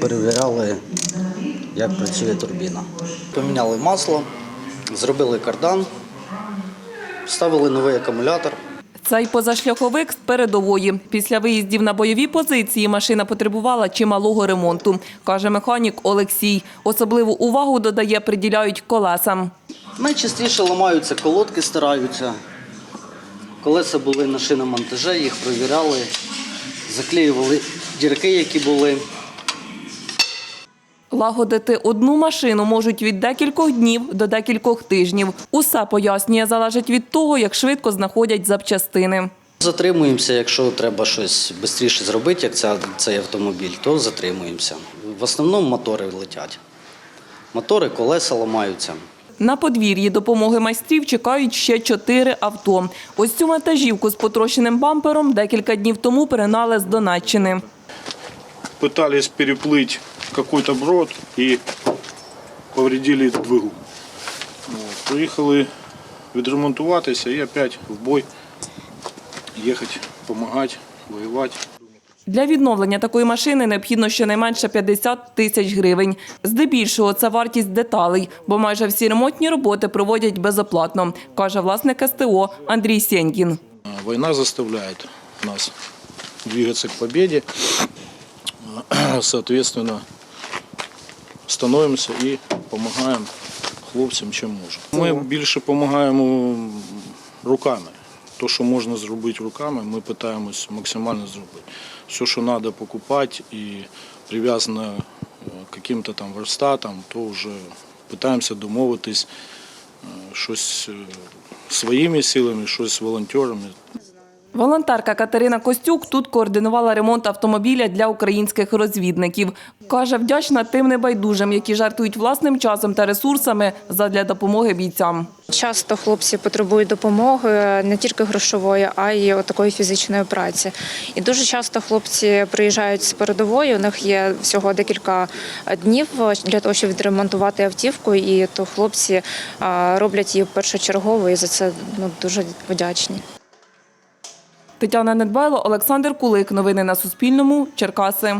перевіряли, як працює турбіна. Поміняли масло, зробили кардан, вставили новий акумулятор. Цей позашляховик з передової. Після виїздів на бойові позиції машина потребувала чималого ремонту, каже механік Олексій. Особливу увагу додає, приділяють колесам. Найчастіше ламаються колодки, стираються. Колеса були на шиномонтаже, їх провіряли, заклеювали дірки, які були. Лагодити одну машину можуть від декількох днів до декількох тижнів. Усе пояснює, залежить від того, як швидко знаходять запчастини. Затримуємося, якщо треба щось швидше зробити, як ця, цей автомобіль, то затримуємося. В основному мотори летять. Мотори, колеса ламаються. На подвір'ї допомоги майстрів чекають ще чотири авто. Ось цю вантажівку з потрощеним бампером декілька днів тому перенали з Донеччини. пытались переплыть какой-то брод и повредили двигун. Приїхали відремонтуватися і опять в бой їхати, допомагати, воювати. Для відновлення такої машини необхідно щонайменше 50 тисяч гривень. Здебільшого це вартість деталей, бо майже всі ремонтні роботи проводять безоплатно, каже власник СТО Андрій Сєнькін. А, Война заставляет нас двигаться к победе. Соответственно, становимося і допомагаємо хлопцям, чим можемо. Ми більше допомагаємо руками. То, що можна зробити руками, ми намагаємось максимально зробити. Все, що треба покупати і прив'язано е, яким-то там верстатам, то вже намагаємося домовитись е, щось е, своїми силами, щось з волонтерами. Волонтерка Катерина Костюк тут координувала ремонт автомобіля для українських розвідників. Каже, вдячна тим небайдужим, які жертвують власним часом та ресурсами задля допомоги бійцям. Часто хлопці потребують допомоги не тільки грошової, а й такої фізичної праці. І дуже часто хлопці приїжджають з передової. У них є всього декілька днів для того, щоб відремонтувати автівку. І то хлопці роблять її першочергово, і за це ну дуже вдячні. Тетяна Недбайло, Олександр Кулик. Новини на Суспільному. Черкаси.